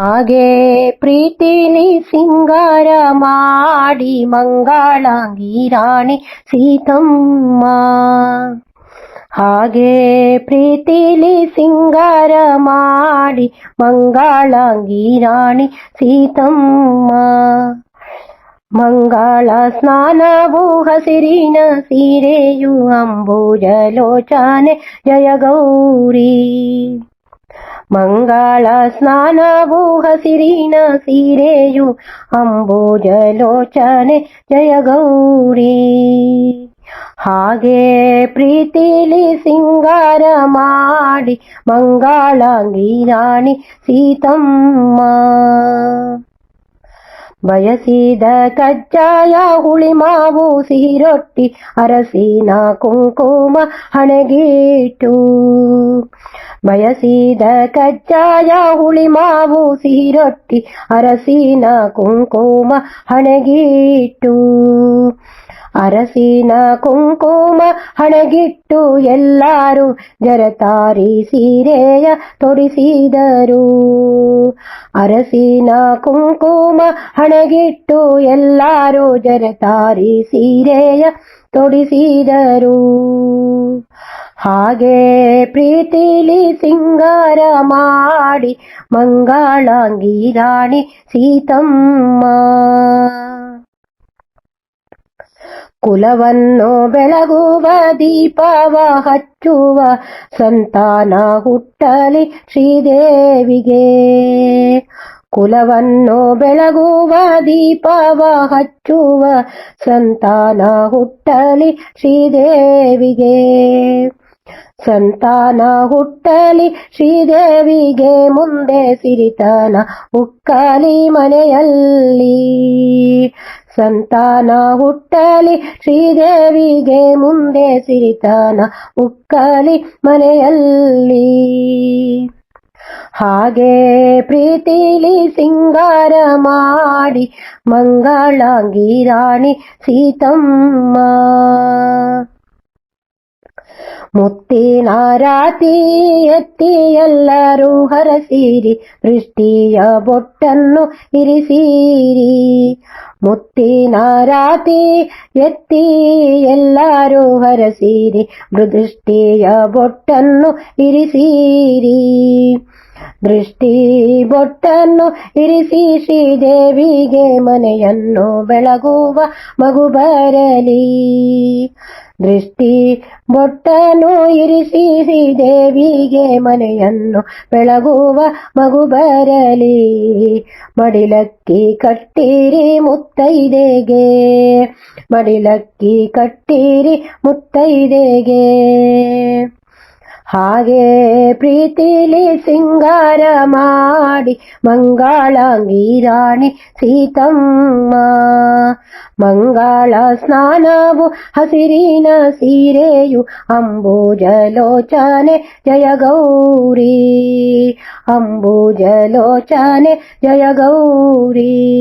ಹಾಗೆ ಪ್ರೀತಿಲಿ ಸಿಂಗಾರ ಮಾಡಿ ಮಂಗಳಾಂಗಿ ರಾಣಿ ಸೀತಮ್ಮ ಹಾಗೆ ಪ್ರೀತಿಲಿ ಸಿಂಗಾರ ಮಾಡಿ ಮಂಗಳಾಂಗಿ ರಾಣಿ ಸೀತಮ್ಮ ಮಂಗಳ ಸ್ನಾನವು ಹಸಿರಿನ ಸೀರೆಯು ಅಂಬುಜಲೋಚನೆ ಜಯ ಗೌರಿ ಮಂಗಳ ಸ್ನಾನವು ಹಸಿರಿನ ಸೀರೆಯು ಅಂಬುಜಲೋಚನೆ ಜಯ ಗೌರಿ. ಹಾಗೆ ಪ್ರೀತಿಲಿ ಸಿಂಗಾರ ಮಾಡಿ ಮಂಗಳಾಂಗಿ ರಾಣಿ ಸೀತಮ್ಮ. ಬಯಸಿದ ಕಜ್ಜಾಯ ಹುಳಿ ಮಾವು ಸಿಹಿ ರೊಟ್ಟಿ ಅರಸಿನ ಕುಂಕುಮ ಹಣಗೀಟು. ಬಯಸಿದ ಕಜ್ಜಾಯ ಹುಳಿ ಮಾವು ಸಿಹಿ ರೊಟ್ಟಿ ಅರಸಿನ ಕುಂಕುಮ ಹಣಗೀಟು. ಅರಸಿನ ಕುಂಕುಮ ಹಣಗಿಟ್ಟು ಎಲ್ಲಾರು ಜರತಾರಿ ಸೀರೆಯ ತೊಡಿಸಿದರು. ಅರಸಿನ ಕುಂಕುಮ ಹಣಗಿಟ್ಟು ಎಲ್ಲರೂ ಜರತಾರಿ ಸೀರೆಯ ತೊಡಿಸಿದರು. ಹಾಗೆ ಪ್ರೀತಿಲಿ ಸಿಂಗಾರ ಮಾಡಿ ಮಂಗಳಾಂಗಿ ರಾಣಿ ಸೀತಮ್ಮ. ಕುಲವನ್ನು ಬೆಳಗುವ, ದೀಪವ ಹಚ್ಚುವ ಸಂತಾನ ಹುಟ್ಟಲಿ ಶ್ರೀದೇವಿಗೆ. ಕುಲವನ್ನು ಬೆಳಗುವ, ದೀಪವ ಹಚ್ಚುವ ಸಂತಾನ ಹುಟ್ಟಲಿ ಶ್ರೀದೇವಿಗೆ. ಸಂತಾನ ಹುಟ್ಟಲಿ ಶ್ರೀದೇವಿಗೆ ಮುಂದೆ ಸಿರಿತನ ಉಕ್ಕಲಿ ಮನೆಯಲ್ಲಿ. ಸಂತಾನ ಹುಟ್ಟಲಿ ಶ್ರೀದೇವಿಗೆ ಮುಂದೆ ಸಿರಿತಾನ ಉಕ್ಕಲಿ ಮನೆಯಲ್ಲಿ. ಹಾಗೆ ಪ್ರೀತಿಲಿ ಸಿಂಗಾರ ಮಾಡಿ ಮಂಗಳಾಂಗಿ ರಾಣಿ ಸೀತಮ್ಮ. ಮುತ್ತಿನ ರಾತಿ ಎತ್ತಿ ಎಲ್ಲರೂ ಹರಸೀರಿ, ದೃಷ್ಟಿಯ ಬೊಟ್ಟನ್ನು ಇರಿಸೀರಿ. ಮುತ್ತಿನ ರಾತಿ ಎತ್ತಿ ಎಲ್ಲರೂ ಹರಸೀರಿ ಮೃದೃಷ್ಟಿಯ ಬೊಟ್ಟನ್ನು ಇರಿಸೀರಿ. ದೃಷ್ಟಿ ಬೊಟ್ಟನ್ನು ಇರಿಸಿ ಶ್ರೀದೇವಿಗೆ ಮನೆಯನ್ನು ಬೆಳಗುವ ಮಗು ಬರಲಿ. ದೃಷ್ಟಿ ಬೊಟ್ಟನು ಇರಿಸಿ ದೇವಿಗೆ ಮನೆಯನ್ನು ಬೆಳಗುವ ಮಗು ಬರಲಿ. ಮಡಿಲಕ್ಕಿ ಕಟ್ಟಿರಿ ಮುತ್ತೈದೆಗೆ. ಮಡಿಲಕ್ಕಿ ಕಟ್ಟಿರಿ ಮುತ್ತೈದೆಗೆ. ಹಾಗೆ ಪ್ರೀತಿಲಿ ಸಿಂಗಾರ ಮಾಡಿ ಮಂಗಳಾಂಗಿ ರಾಣಿ ಸೀತಮ್ಮ. ಮಂಗಳ ಸ್ನಾನವು ಹಸಿರಿನ ಸೀರೆಯು ಅಂಬುಜಲೋಚನೆ, ಜಯ ಗೌರಿ. ಅಂಬುಜಲೋಚನೆ, ಜಯ ಗೌರಿ.